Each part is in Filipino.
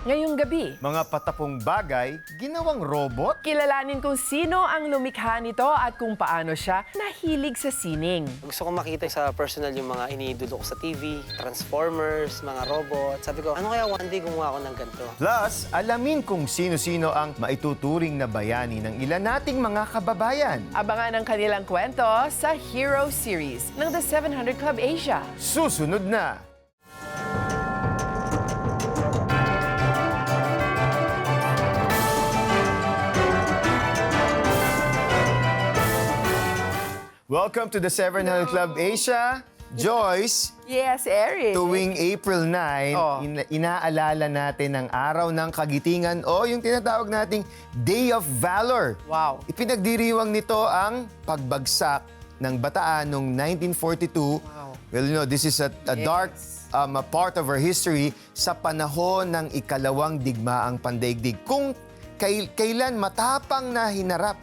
Ngayong gabi, Mga patapong bagay, ginawang robot? kilalanin kung sino ang lumikha nito at kung paano siya nahilig sa sining. Gusto ko makita sa personal yung mga iniidolo ko sa TV, Transformers, mga robot. Sabi ko, ano kaya one day gumawa ako ng ganito? Plus, alamin kung sino-sino ang maituturing na bayani ng ilan nating mga kababayan. Abangan ang kanilang kwento sa Hero Series ng The 700 Club Asia. Susunod na! Welcome to the 700 Club Asia. Joyce, Yes, Eric. tuwing April 9, Oh. ina- inaalala natin ang araw ng kagitingan o yung tinatawag nating Day of Valor. Wow. Ipinagdiriwang nito ang pagbagsak ng Bataan noong 1942. Wow. Well, you know, this is a, a Yes. dark um, a part of our history sa panahon ng ikalawang digmaang pandaigdig. Kung kail- kailan matapang na hinarap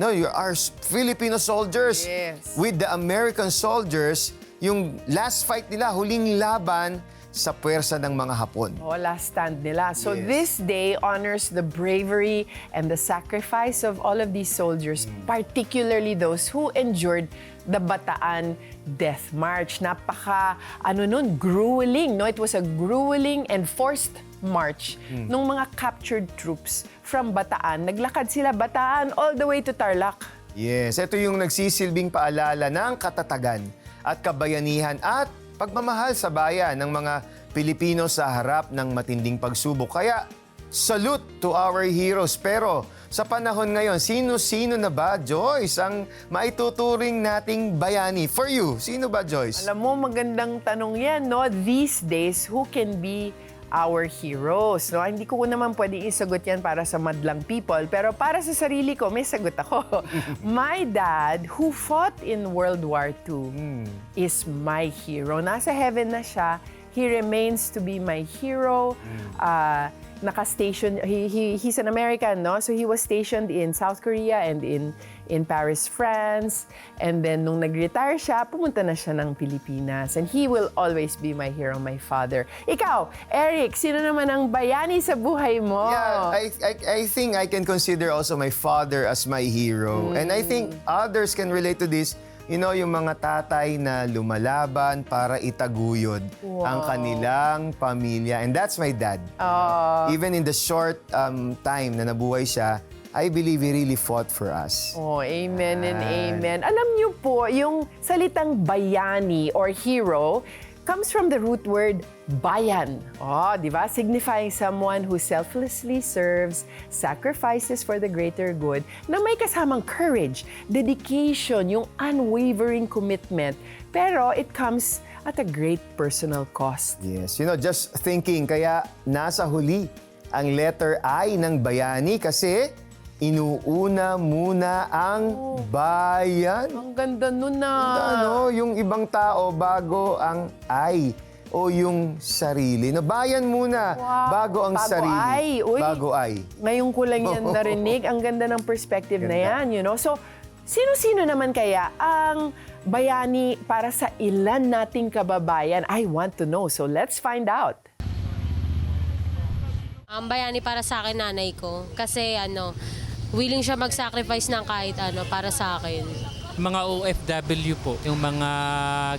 no, you are Filipino soldiers Yes. with the American soldiers, yung last fight nila, huling laban sa puwersa ng mga Hapon. Oh, last stand nila. So Yes. this day honors the bravery and the sacrifice of all of these soldiers, Mm. particularly those who endured the Bataan Death March. Napaka, ano nun, grueling, no? It was a grueling and forced march Mm. nung mga captured troops from Bataan. Naglakad sila Bataan all the way to Tarlac. Yes, ito yung nagsisilbing paalala ng katatagan at kabayanihan at pagmamahal sa bayan ng mga Pilipino sa harap ng matinding pagsubok. Kaya, salute to our heroes. Pero sa panahon ngayon, sino-sino na ba, Joyce, ang maituturing nating bayani? For you, sino ba, Joyce? Alam mo, magandang tanong yan, no? These days, who can be our heroes? No? Hindi ko naman pwedeng isagot yan para sa madlang people, pero para sa sarili ko, may sagot ako. my dad, who fought in World War II, is my hero. Nasa heaven na siya. He remains to be my hero. Uh, naka-station, he, he, he's an American, no? So he was stationed in South Korea and in in Paris, France. And then nung nag-retire siya, pumunta na siya ng Pilipinas. And he will always be my hero, my father. Ikaw, Eric, sino naman ang bayani sa buhay mo? Yeah, I, I, I think I can consider also my father as my hero. And I think others can relate to this. You know, yung mga tatay na lumalaban para itaguyod ang kanilang pamilya. And that's my dad. Ah. Even in the short um, time na nabuhay siya, I believe he really fought for us. Oh, amen and amen. Alam niyo po, yung salitang bayani or hero comes from the root word bayan. Oh, di ba? Signifying someone who selflessly serves, sacrifices for the greater good, na may kasamang courage, dedication, yung unwavering commitment. Pero it comes at a great personal cost. Yes, you know, just thinking, kaya nasa huli ang letter I ng bayani kasi inuuna muna ang bayan. Ang ganda nun na. Ano, yung ibang tao bago ang I o yung sarili. No, bayan muna Wow. bago ang Bago sarili. I. Uy. Bago I. Ngayon ko lang yan narinig. Ang ganda ng perspective na yan, you know? So, sino-sino naman kaya ang bayani para sa ilan nating kababayan? I want to know. So, let's find out. Ang bayani para sa akin nanay ko kasi ano, willing siya mag-sacrifice ng kahit ano para sa akin. Mga OFW po, yung mga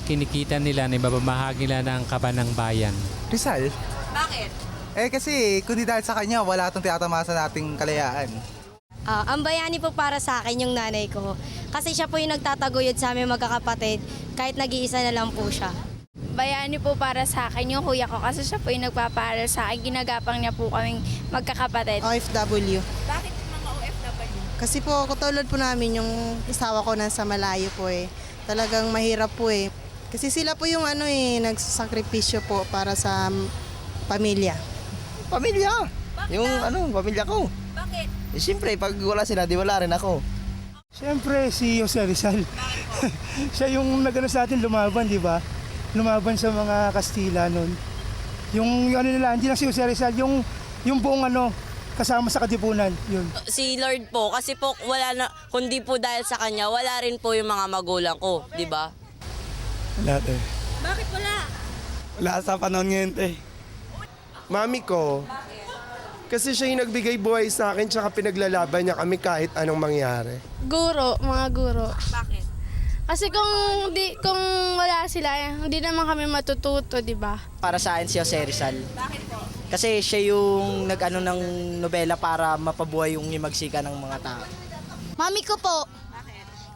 kinikita nila na ibabamahagi nila ng kaba ng bayan. Rizal? Bakit? Eh kasi kundi dahil sa kanya, wala itong tinatamasa nating kalayaan. Ah, ang bayani po para sa akin yung nanay ko. Kasi siya po yung nagtataguyod sa aming magkakapatid kahit nag-iisa na lang po siya. Bayani po para sa akin yung kuya ko kasi siya po yung nagpapaaral sa akin. Ginagapang niya po kaming magkakapatid. OFW. Bakit? Kasi po, katulad po namin, yung isawa ko nasa malayo po eh. Talagang mahirap po eh. Kasi sila po yung ano eh, nagsasakripisyo po para sa pamilya. Pamilya. Yung ano, pamilya ko. Bakit? Eh, Siyempre, pag wala sila, di wala rin ako. Siyempre, si Jose Rizal. Siya yung nagano sa atin lumaban, di ba? Lumaban sa mga Kastila noon. Yung, yung ano nila, hindi lang si Jose Rizal, yung, yung buong ano, kasama sa katipunan. Yun. si Lord po kasi po wala na kundi po dahil sa kanya wala rin po yung mga magulang ko, 'di ba? Lahat eh. Bakit wala? Wala sa panahon ngayon, eh. Mami ko, Kasi siya yung nagbigay buhay sa akin tsaka pinaglalaban niya kami kahit anong mangyari. Guro, mga guro. Bakit? Kasi kung di kung wala sila, hindi naman kami matututo, di ba? Para sa akin si Jose Rizal. Bakit po? Kasi siya yung nag-ano ng nobela para mapabuhay yung himagsika ng mga tao. Mami ko po.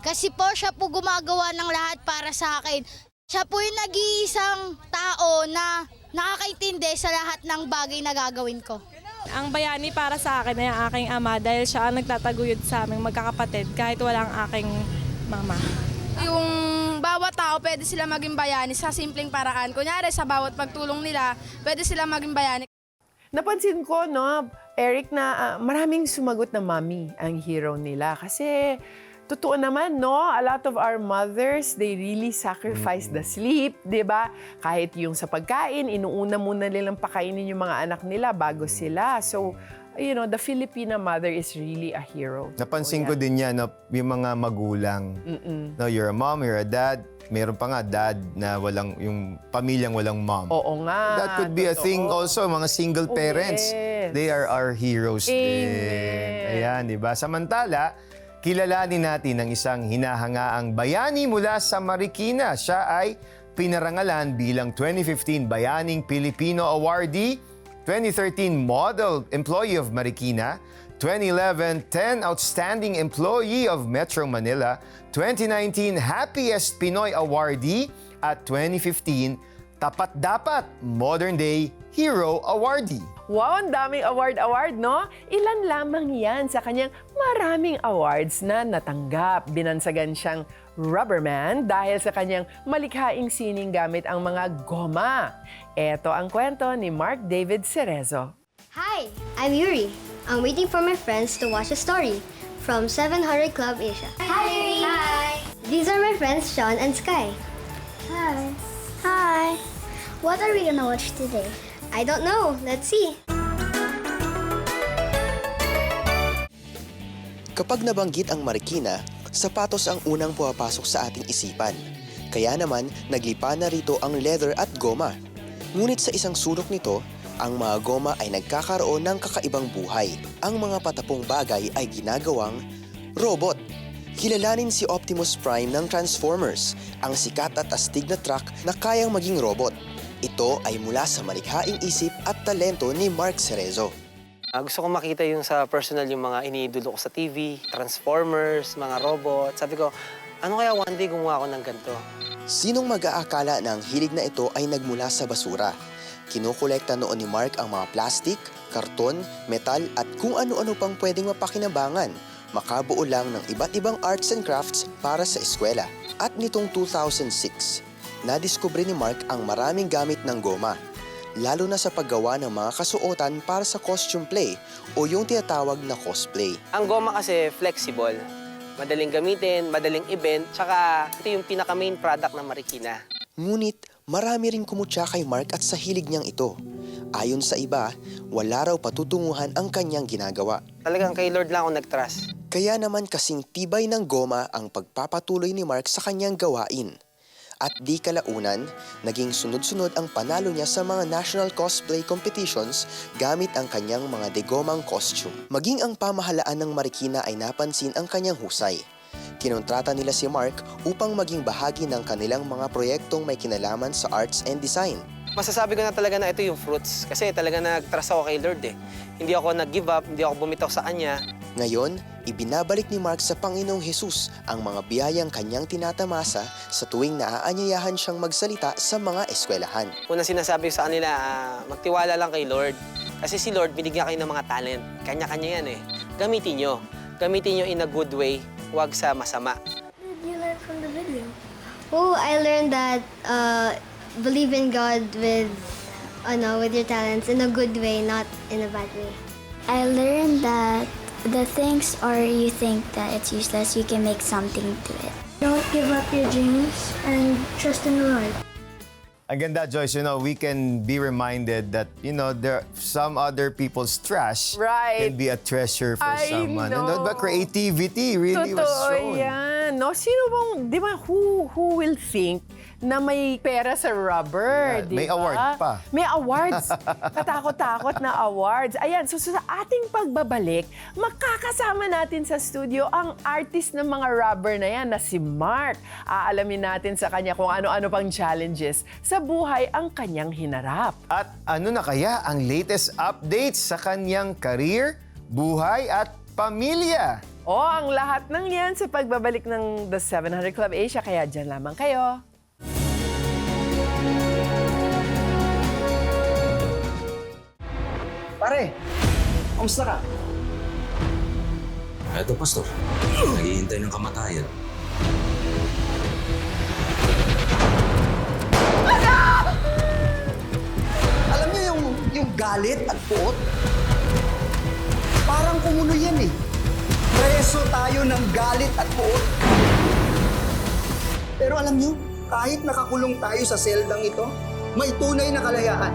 Kasi po siya po gumagawa ng lahat para sa akin. Siya po yung nag-iisang tao na nakakaintindi sa lahat ng bagay na gagawin ko. Ang bayani para sa akin ay ang aking ama dahil siya ang nagtataguyod sa aming magkakapatid kahit wala ang aking mama. Yung bawat tao pwede sila maging bayani sa simpleng paraan. Kunyari sa bawat pagtulong nila, pwede sila maging bayani. Napansin ko, no, Eric, na ah, maraming sumagot na mami ang hero nila. Kasi, totoo naman, no, a lot of our mothers, they really sacrifice the sleep, di ba? Kahit yung sa pagkain, inuuna muna nilang pakainin yung mga anak nila bago sila. So, you know, the Filipina mother is really a hero. Napansin Oh, ko din yan, no, yung mga magulang. Mm-mm. No, you're a mom, you're a dad. Meron pa nga dad na walang, yung pamilyang walang mom. Oo nga. That could be a thing totoo. also, mga single Oh, parents. yes. They are our heroes din. Amen. Ayan, di ba? Samantala, kilalanin natin ang isang hinahangaang bayani mula sa Marikina. Siya ay pinarangalan bilang 2015 Bayaning Pilipino Awardee, 2013 Model Employee of Marikina, 2011 10 Outstanding Employee of Metro Manila, 2019 Happiest Pinoy Awardee, at 2015 Tapat Dapat Modern Day Hero Awardee. Wow, ang daming award-award, no? Ilan lamang yan sa kanyang maraming awards na natanggap. Binansagan siyang Rubberman dahil sa kanyang malikhaing sining gamit ang mga goma. Ito ang kwento ni Mark David Cerezo. Hi, I'm Yuri. I'm waiting for my friends to watch a story from 700 Club Asia. Hi, Yuri. Hi. These are my friends Sean and Sky. Hi. Hi. What are we gonna watch today? I don't know. Let's see. Kapag nabanggit ang Marikina, sapatos ang unang pumapasok sa ating isipan. Kaya naman, naglipa na rito ang leather at goma. Ngunit sa isang sulok nito, ang mga goma ay nagkakaroon ng kakaibang buhay. Ang mga patapong bagay ay ginagawang robot. Kilalanin si Optimus Prime ng Transformers, ang sikat at astig na truck na kayang maging robot. Ito ay mula sa malikhaing isip at talento ni Mark Cerezo. Ah, gusto ko makita yung sa personal yung mga iniidolo ko sa TV, Transformers, mga robot. Sabi ko, ano kaya one day gumawa ako ng ganito? Sinong mag-aakala na ang hilig na ito ay nagmula sa basura? Kinukolekta noon ni Mark ang mga plastik, karton, metal at kung ano-ano pang pwedeng mapakinabangan. Makabuo lang ng iba't ibang arts and crafts para sa eskwela. At nitong 2006, nadiskubre ni Mark ang maraming gamit ng goma. Lalo na sa paggawa ng mga kasuotan para sa costume play o yung tinatawag na cosplay. Ang goma kasi flexible. Madaling gamitin, madaling event, tsaka ito yung pinaka-main product ng Marikina. Ngunit marami rin kumutya kay Mark at sa hilig niyang ito. Ayon sa iba, wala raw patutunguhan ang kanyang ginagawa. Talagang kay Lord lang ako nag-trust. Kaya naman kasing tibay ng goma ang pagpapatuloy ni Mark sa kanyang gawain. At di kalaunan, naging sunod-sunod ang panalo niya sa mga national cosplay competitions gamit ang kanyang mga degomang costume. Maging ang pamahalaan ng Marikina ay napansin ang kanyang husay. Kinontrata nila si Mark upang maging bahagi ng kanilang mga proyektong may kinalaman sa arts and design. Masasabi ko na talaga na ito yung fruits. Kasi talaga nag-trust ako kay Lord eh. Hindi ako nag-give up, hindi ako bumitaw sa kanya. Ngayon, ibinabalik ni Mark sa Panginoong Hesus ang mga biyayang kanyang tinatamasa sa tuwing naaanyayahan siyang magsalita sa mga eskwelahan. Una sinasabi sa kanila, ah, magtiwala lang kay Lord. Kasi si Lord, binigyan kayo ng mga talent. Kanya-kanya yan eh. Gamitin nyo. Gamitin nyo in a good way, huwag sa masama. did you learn from the video? Oh, I learned that uh, believe in God with, uh, ano, with your talents in a good way, not in a bad way. I learned that the things or you think that it's useless, you can make something to it. Don't give up your dreams and trust in the Lord. Again, that Joyce, you know, we can be reminded that, you know, there some other people's trash Right. can be a treasure for I someone. And know. the creativity really was shown. yan. Naman, no? Sino bang, di ba, who, who will think na may pera sa rubber, Yeah, di may ba? award pa. May awards. Katakot-takot na awards. Ayan, so sa ating pagbabalik, makakasama natin sa studio ang artist ng mga rubber na yan na si Mark. Aalamin natin sa kanya kung ano-ano pang challenges sa buhay ang kanyang hinarap. At ano na kaya ang latest updates sa kanyang career, buhay at pamilya? O, ang lahat ng yan sa pagbabalik ng The 700 Club Asia, kaya dyan lamang kayo. Pare, kamusta ka? Eto, Pastor. Naghihintay ng kamatayan. Alam niyo yung, yung galit at puot? Parang kumulo yan eh. Preso tayo ng galit at puot. Pero alam niyo, kahit nakakulong tayo sa seldang ito, may tunay na kalayaan.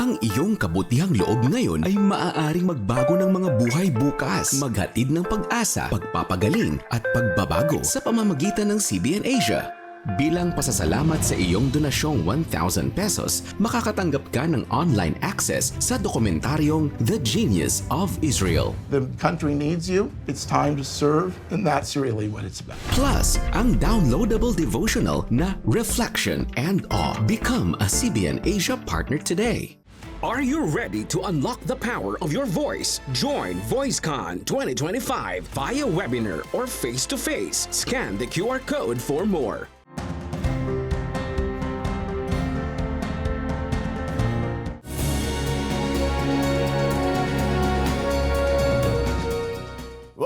Ang iyong kabutihang loob ngayon ay maaaring magbago ng mga buhay bukas. Maghatid ng pag-asa, pagpapagaling at pagbabago sa pamamagitan ng CBN Asia. Bilang pasasalamat sa iyong donasyong 1,000 pesos, makakatanggap ka ng online access sa dokumentaryong The Genius of Israel. The country needs you. It's time to serve, and that's really what it's about. Plus, ang downloadable devotional na Reflection and Awe. Become a CBN Asia partner today. Are you ready to unlock the power of your voice? Join VoiceCon 2025 via webinar or face to face. Scan the QR code for more.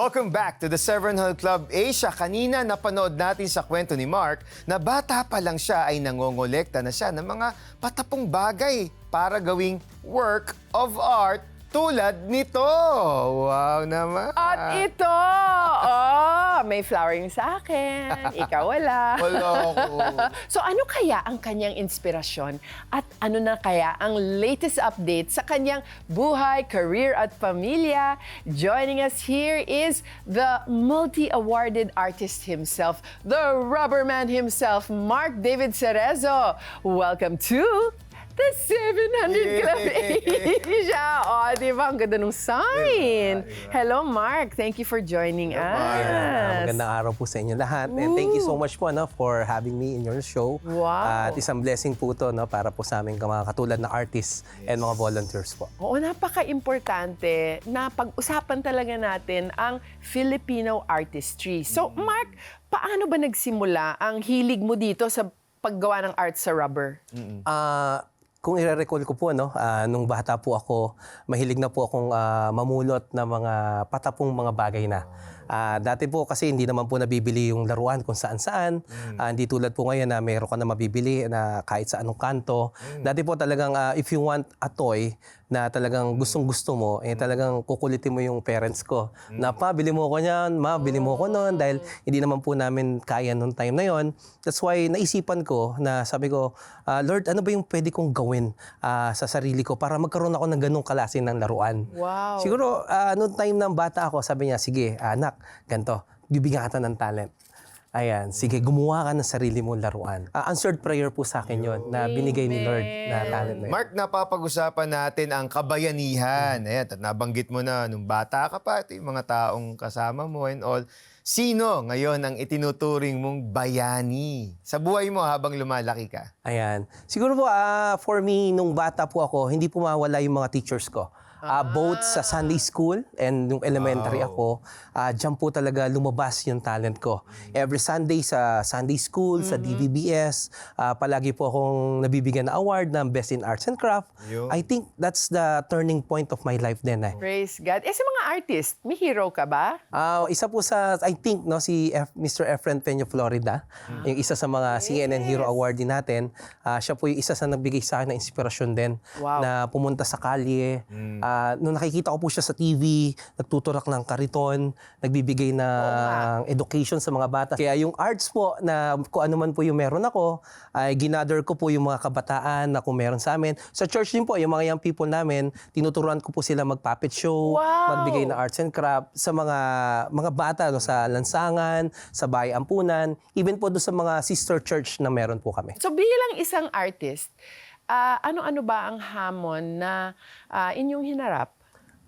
Welcome back to the 700 Club Asia. Kanina napanood natin sa kwento ni Mark na bata pa lang siya ay nangongolekta na siya ng mga patapong bagay para gawing work of art tulad nito. Wow naman. At ito, oh, may flowering sa akin. Ikaw wala. Wala ako. so ano kaya ang kanyang inspirasyon at ano na kaya ang latest update sa kanyang buhay, career at pamilya? Joining us here is the multi-awarded artist himself, the rubber man himself, Mark David Cerezo. Welcome to the 700 Club Asia. O, di ba? Ang ganda ng sign. Hello, Mark. Thank you for joining us. Magandang araw po sa inyo lahat. And thank you so much po no, for having me in your show. Wow. At isang blessing po to no, para po sa aming mga katulad na artists and mga volunteers po. Oo, napaka-importante na pag-usapan talaga natin ang Filipino artistry. So, Mark, paano ba nagsimula ang hilig mo dito sa paggawa ng art sa rubber? Ah, kung i-recall ko po, no, ah, nung bata po ako, mahilig na po akong ah, mamulot ng mga patapong mga bagay na. Ah, dati po kasi hindi naman po nabibili yung laruan kung saan-saan. Ah, hindi tulad po ngayon na meron ka na mabibili na kahit sa anong kanto. Dati po talagang ah, if you want a toy na talagang gustong-gusto mo, eh talagang kukulitin mo yung parents ko. Na pa, bili mo ko niyan, ma, bili mo ko noon dahil hindi naman po namin kaya noong time na yon. That's why naisipan ko na sabi ko, ah, Lord, ano ba yung pwede kong gawin ah, sa sarili ko para magkaroon ako ng ganong klase ng laruan? Wow. Siguro, ah, noong time ng bata ako, sabi niya, sige, anak, ganito, bibigyan kita ng talent. Ayan, sige, gumawa ka ng sarili mong laruan. Ah, answered prayer po sa akin yon na binigay ni Lord na talent na yun. Mark, napapag-usapan natin ang kabayanihan. Ayan, at nabanggit mo na nung bata ka pa, ito yung mga taong kasama mo and all. Sino ngayon ang itinuturing mong bayani sa buhay mo habang lumalaki ka? Ayan. Siguro po, ah, for me, nung bata po ako, hindi po mawala yung mga teachers ko. Ah, both sa Sunday school and nung elementary ako, ah, dyan po talaga lumabas yung talent ko. Every Sunday sa Sunday school, sa DVBS, ah, palagi po akong nabibigyan ng award ng Best in Arts and Craft. Yun. I think that's the turning point of my life then. Eh. Praise God. Eh, sa mga artist, may hero ka ba? Ah, isa po sa I think no si F, Mr. Efren Peña Florida, yung isa sa mga CNN Hero Award din natin. Ah, siya po yung isa sa nagbigay sa akin ng inspirasyon din Wow. na pumunta sa kalye, ah, Ah, nung nakikita ko po siya sa TV, nagtuturak ng kariton, nagbibigay ng education sa mga bata. Kaya yung arts po na kung ano man po yung meron ako, ay ginather ko po yung mga kabataan na kung meron sa amin. Sa church din po, yung mga young people namin, tinuturuan ko po sila mag-puppet show, Wow! magbigay ng arts and craft sa mga mga bata no, sa lansangan, sa bahay ampunan, even po doon sa mga sister church na meron po kami. So bilang isang artist, ah, ano-ano ba ang hamon na ah, inyong hinarap?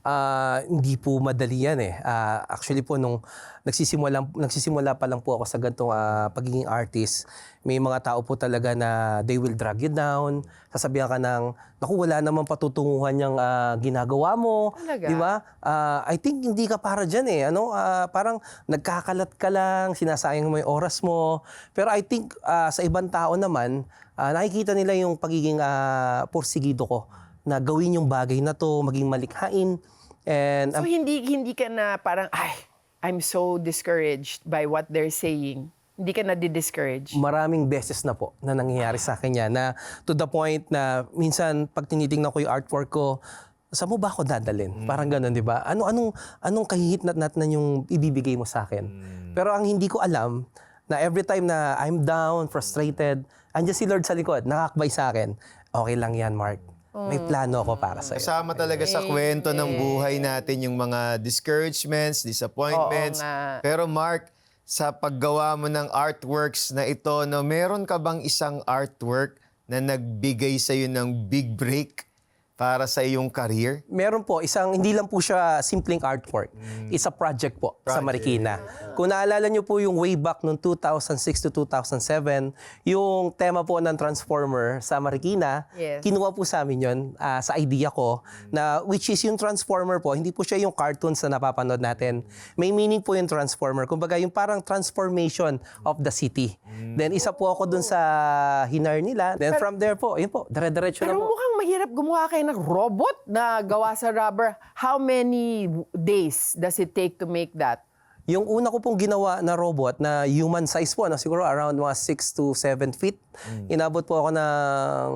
Ah, hindi po madali yan eh. Ah, actually po, nung nagsisimula, nagsisimula pa lang po ako sa ganitong ah, pagiging artist, may mga tao po talaga na they will drag you down. Sasabihan ka ng, naku, wala namang patutunguhan yung ah, ginagawa mo. Talaga? Di ba? Ah, I think hindi ka para dyan eh. Ano? Ah, parang nagkakalat ka lang, sinasayang mo yung oras mo. Pero I think ah, sa ibang tao naman, ah, nakikita nila yung pagiging ah, porsigido ko na gawin yung bagay na to, maging malikhain. And So hindi hindi ka na parang ay I'm so discouraged by what they're saying. Hindi ka na di-discourage. maraming beses na po na nangyayari sa akin yan. Na to the point na minsan pag tinitingnan ko yung artwork ko, saan mo ba ako dadalin? Parang ganun, di ba? Ano, anong, anong kahihit-nat-nat na yung ibibigay mo sa akin? Pero ang hindi ko alam, na every time na I'm down, frustrated, andyan si Lord sa likod, nakakbay sa akin, okay lang yan, Mark. May plano ako para sa'yo. Kasama talaga sa kwento ng buhay natin yung mga discouragements, disappointments. Oo nga. Pero Mark, sa paggawa mo ng artworks na ito, no, meron ka bang isang artwork na nagbigay sa'yo ng big break para sa iyong career? Meron po, isang, hindi lang po siya simpleng artwork. It's a project po sa Marikina. Kung naalala niyo po yung way back noong 2006 to 2007, yung tema po ng Transformer sa Marikina, Yes. kinuha po sa amin yun ah, sa idea ko, na which is yung Transformer po, hindi po siya yung cartoons na napapanood natin. May meaning po yung Transformer. Kumbaga yung parang transformation of the city. Then isa po ako dun sa hinar nila. Then from there po, yun po, dire-diretso na Pero po. mukhang mahirap gumawa kayo robot na gawa sa rubber. How many days does it take to make that? Yung una ko pong ginawa na robot na human size po, ano, siguro around mga 6 to 7 feet, inabot po ako ng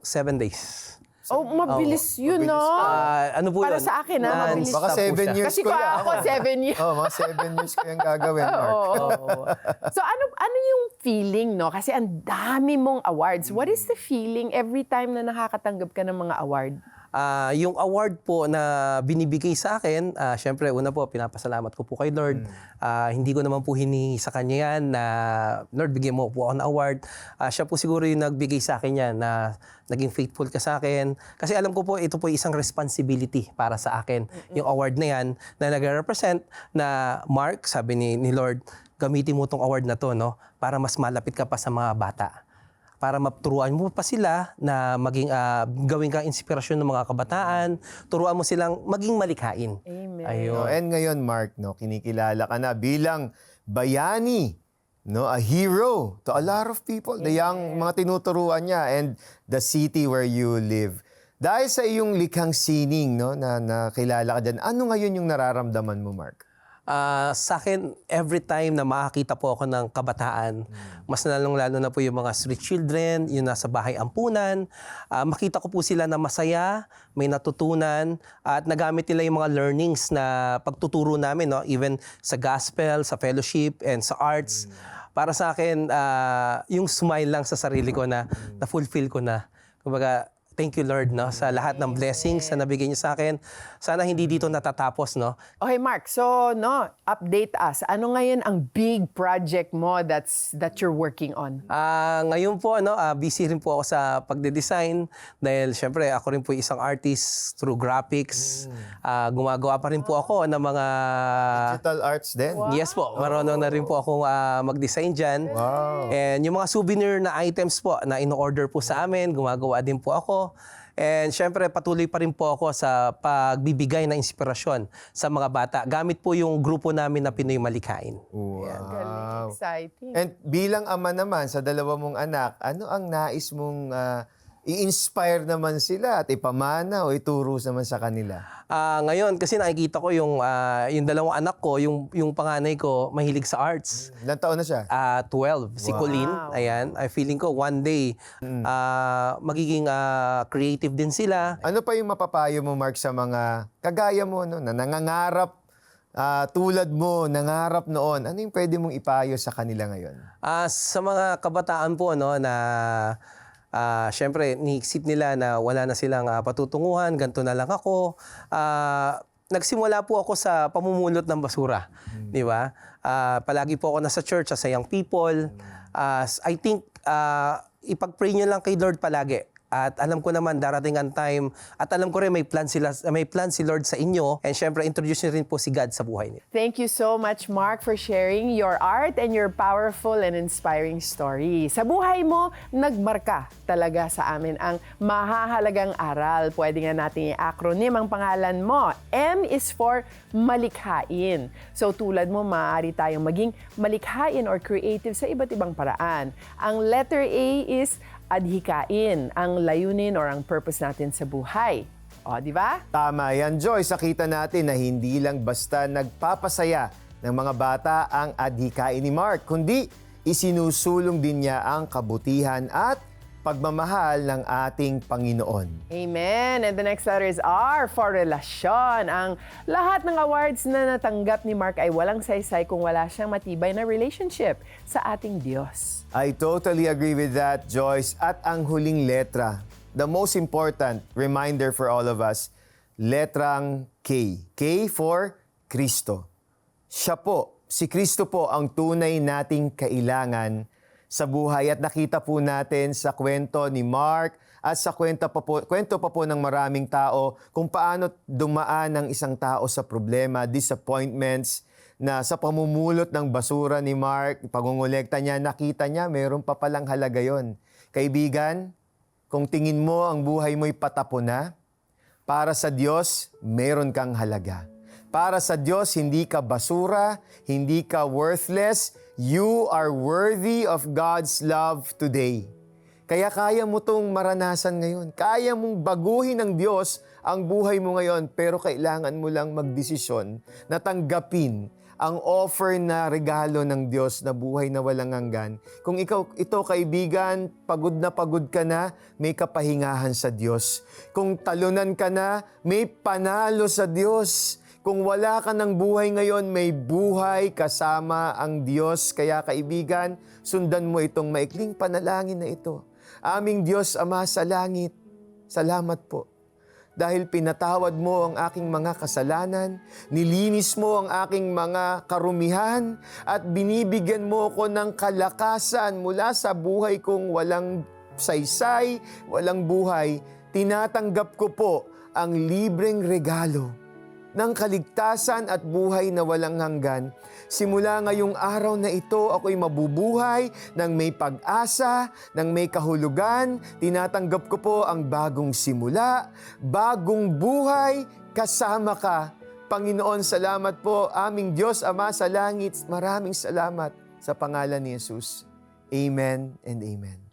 7 days. Oh, mabilis yun, no? Ah, ano po Para yun? sa akin, ha? Mabilis. Baka Non-stop po seven siya. years Kasi ko ko yan. ako, seven years. Oh, mga seven years ko yung gagawin, Mark. Oo. so ano ano yung feeling, no? Kasi ang dami mong awards. What is the feeling every time na nakakatanggap ka ng mga award? Ah, yung award po na binibigay sa akin, ah, syempre una po pinapasalamat ko po kay Lord. Ah, hindi ko naman po hinihingi sa kanya yan na Lord bigyan mo po ako ng award. Ah, siya po siguro yung nagbigay sa akin yan na naging faithful ka sa akin. Kasi alam ko po ito po isang responsibility para sa akin. Yung award na yan na nagre-represent na Mark, sabi ni, ni Lord, gamitin mo tong award na to no para mas malapit ka pa sa mga bata para maturuan mo pa sila na maging ah, gawin kang inspirasyon ng mga kabataan, turuan mo silang maging malikhain. Amen. Ayun. No, and ngayon, Mark, no, kinikilala ka na bilang bayani, no, a hero to a lot of people, the young mga tinuturuan niya and the city where you live. Dahil sa iyong likhang sining, no, na nakilala ka dyan, ano ngayon yung nararamdaman mo, Mark? Ah, sa akin, every time na makakita po ako ng kabataan, mas lalong-lalo na po yung mga street children, yung nasa bahay ampunan, ah, makita ko po sila na masaya, may natutunan, at nagamit nila yung mga learnings na pagtuturo namin, no? even sa gospel, sa fellowship, and sa arts. Para sa akin, ah, yung smile lang sa sarili ko na na-fulfill ko na. Kumbaga, thank you Lord no sa lahat ng blessings na nabigay niyo sa akin. Sana hindi dito natatapos no. Okay, Mark. So, no, update us. Ano ngayon ang big project mo that's that you're working on? Ah, ngayon po ano, ah, busy rin po ako sa pagde-design dahil syempre ako rin po isang artist through graphics. Ah, gumagawa pa rin po ako ng mga Digital arts din. Yes po, marunong na rin po ako ah, mag-design diyan. Wow. And yung mga souvenir na items po na in-order po sa amin, gumagawa din po ako. And syempre patuloy pa rin po ako sa pagbibigay ng inspirasyon sa mga bata. Gamit po yung grupo namin na Pinoy Malikhain. Wow. Exciting. And bilang ama naman sa dalawa mong anak, ano ang nais mong ah, i-inspire naman sila at ipamana o ituro naman sa kanila? Ah, ngayon kasi nakikita ko yung ah, yung dalawang anak ko, yung yung panganay ko mahilig sa arts. Ilang taon na siya? Ah, 12. Si Wow. Mm. Colleen, ayan. I feeling ko one day ah, magiging ah, creative din sila. Ano pa yung mapapayo mo, Mark, sa mga kagaya mo, no, na nangangarap ah, tulad mo, nangarap noon? Ano yung pwede mong ipayo sa kanila ngayon? Ah, sa mga kabataan po no na ah syempre niiksip nila na wala na silang ah, patutunguhan, ganito na lang ako. Ah, nagsimula po ako sa pamumulot ng basura, di ba? Ah, palagi po ako nasa church as a young people. Ah, I think ah, ipag-pray nyo lang kay Lord palagi. At alam ko naman darating ang time at alam ko rin may plan sila may plan si Lord sa inyo and syempre introduce niyo rin po si God sa buhay niyo. Thank you so much, Mark, for sharing your art and your powerful and inspiring story. Sa buhay mo, nagmarka talaga sa amin ang mahahalagang aral. Pwede nga natin i-acronym ang pangalan mo. M is for malikhain. So tulad mo, maaari tayong maging malikhain or creative sa iba't ibang paraan. Ang letter A is adhikain, ang layunin or ang purpose natin sa buhay. O, di ba? Tama yan, Joyce. Nakita natin na hindi lang basta nagpapasaya ng mga bata ang adhikain ni Mark, kundi isinusulong din niya ang kabutihan at pagmamahal ng ating Panginoon. Amen. And the next letter is R for relasyon. Ang lahat ng awards na natanggap ni Mark ay walang saysay kung wala siyang matibay na relationship sa ating Diyos. I totally agree with that, Joyce. At ang huling letra, the most important reminder for all of us, letrang K. K for Kristo. Siya po, si Kristo po ang tunay nating kailangan sa buhay at nakita po natin sa kwento ni Mark at sa kwento pa po, kwento pa po ng maraming tao kung paano dumaan ang isang tao sa problema, disappointments, na sa pamumulot ng basura ni Mark, pagungulekta niya, nakita niya mayroon pa palang halaga yon. Kaibigan, kung tingin mo ang buhay mo'y patapo na, para sa Diyos, meron kang halaga. Para sa Diyos, hindi ka basura, hindi ka worthless, you are worthy of God's love today. Kaya kaya mo tong maranasan ngayon. Kaya mong baguhin ng Diyos ang buhay mo ngayon, pero kailangan mo lang magdesisyon na tanggapin ang offer na regalo ng Diyos na buhay na walang hanggan. Kung ikaw, ito kaibigan, pagod na pagod ka na, may kapahingahan sa Diyos. Kung talunan ka na, may panalo sa Diyos. Kung wala ka ng buhay ngayon, may buhay kasama ang Diyos. Kaya kaibigan, sundan mo itong maikling panalangin na ito. Aming Diyos, Ama sa langit, salamat po dahil pinatawad mo ang aking mga kasalanan, nilinis mo ang aking mga karumihan, at binibigyan mo ko ng kalakasan mula sa buhay kong walang saysay, walang buhay. Tinatanggap ko po ang libreng regalo ng kaligtasan at buhay na walang hanggan. Simula ngayong araw na ito, ako'y mabubuhay ng may pag-asa, ng may kahulugan. Tinatanggap ko po ang bagong simula, bagong buhay, kasama ka. Panginoon, salamat po. Aming Diyos, Ama sa langit, maraming salamat sa pangalan ni Jesus. Amen and amen.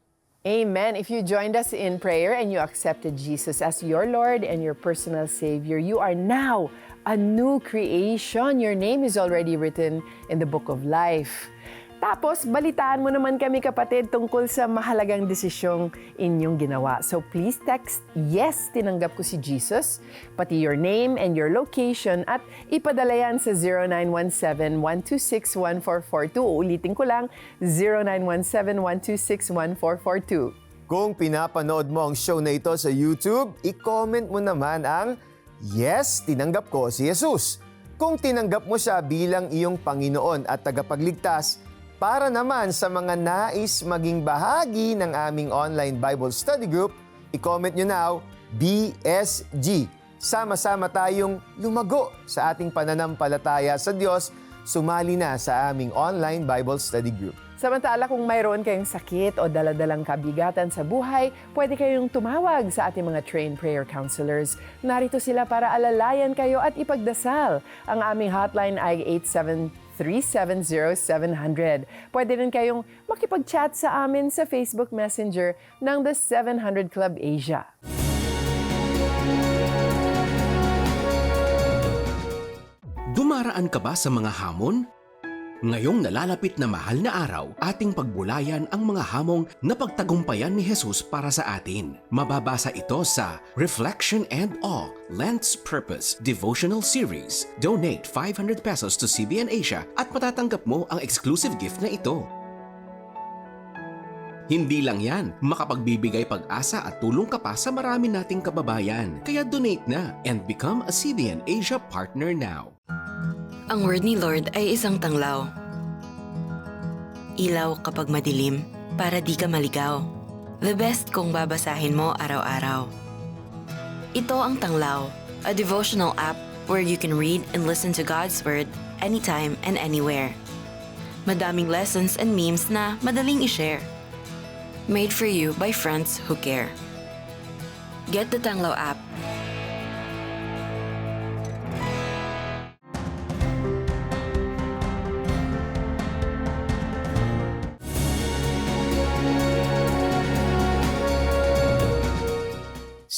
Amen. If you joined us in prayer and you accepted Jesus as your Lord and your personal Savior, you are now a new creation. Your name is already written in the book of life. Tapos, balitaan mo naman kami kapatid tungkol sa mahalagang desisyong inyong ginawa. So please text, yes, tinanggap ko si Jesus, pati your name and your location at ipadala yan sa 0917-126-1442. Uulitin ko lang, 0917-126-1442. Kung pinapanood mo ang show na ito sa YouTube, i-comment mo naman ang Yes, tinanggap ko si Jesus. Kung tinanggap mo siya bilang iyong Panginoon at tagapagligtas, para naman sa mga nais maging bahagi ng aming online Bible Study Group, i-comment nyo now, BSG. Sama-sama tayong lumago sa ating pananampalataya sa Diyos, sumali na sa aming online Bible Study Group. Samantala kung mayroon kayong sakit o daladalang kabigatan sa buhay, pwede kayong tumawag sa ating mga trained prayer counselors. Narito sila para alalayan kayo at ipagdasal. Ang aming hotline ay 0917-370-700. Pwede rin kayong makipag-chat sa amin sa Facebook Messenger ng The 700 Club Asia. Dumaraan ka ba sa mga hamon? Ngayong nalalapit na mahal na araw, ating pagbulayan ang mga hamong napagtagumpayan ni Jesus para sa atin. Mababasa ito sa Reflection and Awe, Lent's Purpose Devotional Series. Donate 500 pesos to CBN Asia at matatanggap mo ang exclusive gift na ito. Hindi lang yan, makapagbibigay pag-asa at tulong ka pa sa marami nating kababayan. Kaya donate na and become a CBN Asia partner now. Ang word ni Lord ay isang tanglaw. Ilaw kapag madilim para di ka maligaw. The best kung babasahin mo araw-araw. Ito ang Tanglaw, a devotional app where you can read and listen to God's Word anytime and anywhere. Madaming lessons and memes na madaling i-share. Made for you by friends who care. Get the Tanglaw app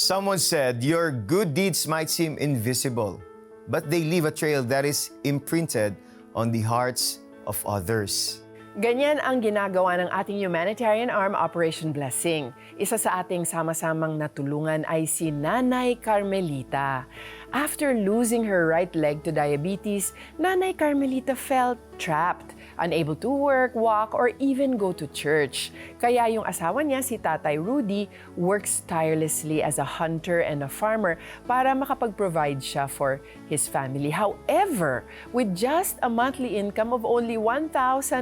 Someone said, Your good deeds might seem invisible, but they leave a trail that is imprinted on the hearts of others. Ganyan ang ginagawa ng ating humanitarian arm Operation Blessing. Isa sa ating sama-samang natulungan ay si Nanay Carmelita. After losing her right leg to diabetes, Nanay Carmelita felt trapped, unable to work, walk, or even go to church. Kaya yung asawa niya, si Tatay Rudy, works tirelessly as a hunter and a farmer para makapag-provide siya for his family. However, with just a monthly income of only 1,000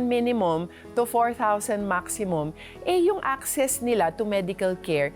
minimum to 4,000 maximum, eh yung access nila to medical care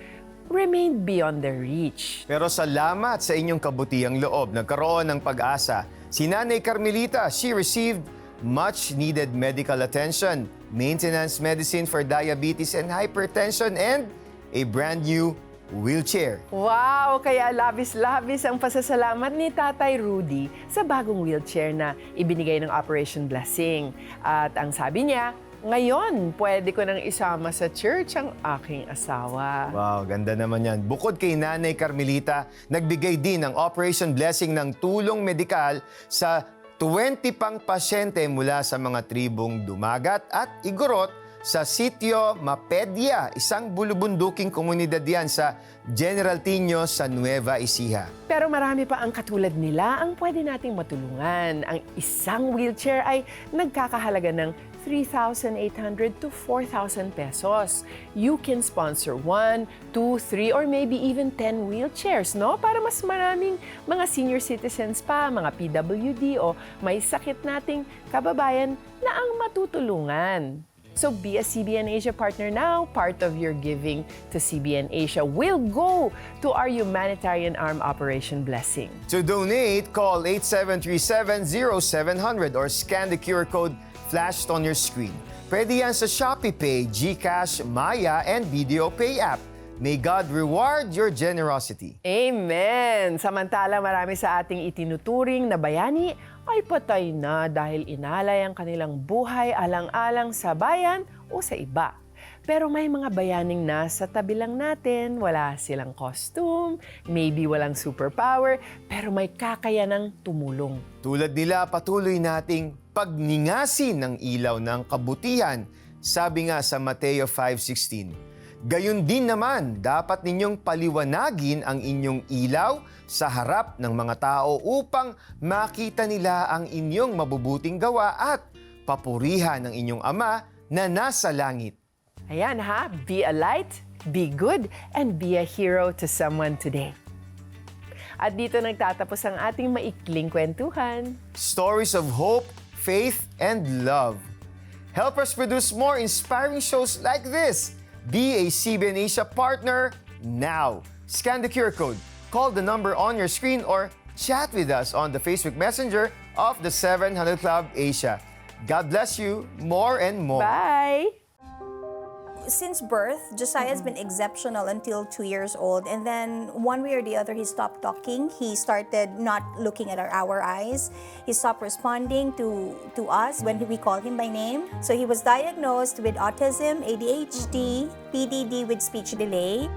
remained beyond their reach. Pero salamat sa inyong kabutiang loob, nagkaroon ng pag-asa. Si Nanay Carmelita, she received much needed medical attention, maintenance medicine for diabetes and hypertension, and a brand new wheelchair. Wow! Kaya labis-labis ang pasasalamat ni Tatay Rudy sa bagong wheelchair na ibinigay ng Operation Blessing. At ang sabi niya, ngayon, pwede ko nang isama sa church ang aking asawa. Wow, ganda naman yan. Bukod kay Nanay Carmelita, nagbigay din ng Operation Blessing ng tulong medikal sa 20 pang pasyente mula sa mga tribong Dumagat at Igorot sa sitio Mapedia, isang bulubunduking komunidad yan sa General Tino sa Nueva Ecija. Pero marami pa ang katulad nila ang pwede nating matulungan. Ang isang wheelchair ay nagkakahalaga ng 3,800 to 4,000 pesos. You can sponsor one, two, three, or maybe even 10 wheelchairs, no? Para mas maraming mga senior citizens pa, mga PWD o may sakit nating kababayan na ang matutulungan. So be a CBN Asia partner now. Part of your giving to CBN Asia will go to our humanitarian arm operation blessing. To donate, call 8737-0700 or scan the QR code flashed on your screen. Pwede yan sa Shopee Pay, GCash, Maya, and Video Pay app. May God reward your generosity. Amen! Samantala marami sa ating itinuturing na bayani ay patay na dahil inalay ang kanilang buhay alang-alang sa bayan o sa iba. Pero may mga bayaning nasa tabi lang natin, wala silang costume, maybe walang superpower, pero may kakayanang tumulong. Tulad nila, patuloy nating pagningasin ng ilaw ng kabutihan, sabi nga sa Mateo 5.16. Gayon din naman, dapat ninyong paliwanagin ang inyong ilaw sa harap ng mga tao upang makita nila ang inyong mabubuting gawa at papurihan ng inyong Ama na nasa langit. Ayan ha, be a light, be good, and be a hero to someone today. At dito nagtatapos ang ating maikling kwentuhan. Stories of hope, faith, and love. Help us produce more inspiring shows like this. Be a CBN Asia partner now. Scan the QR code, call the number on your screen, or chat with us on the Facebook Messenger of the 700 Club Asia. God bless you more and more. Bye! Since birth, Josiah has been mm-hmm. exceptional until two years old. And then one way or the other, he stopped talking. He started not looking at our, our eyes. He stopped responding to, to us when we call him by name. So he was diagnosed with autism, ADHD, PDD with speech delay.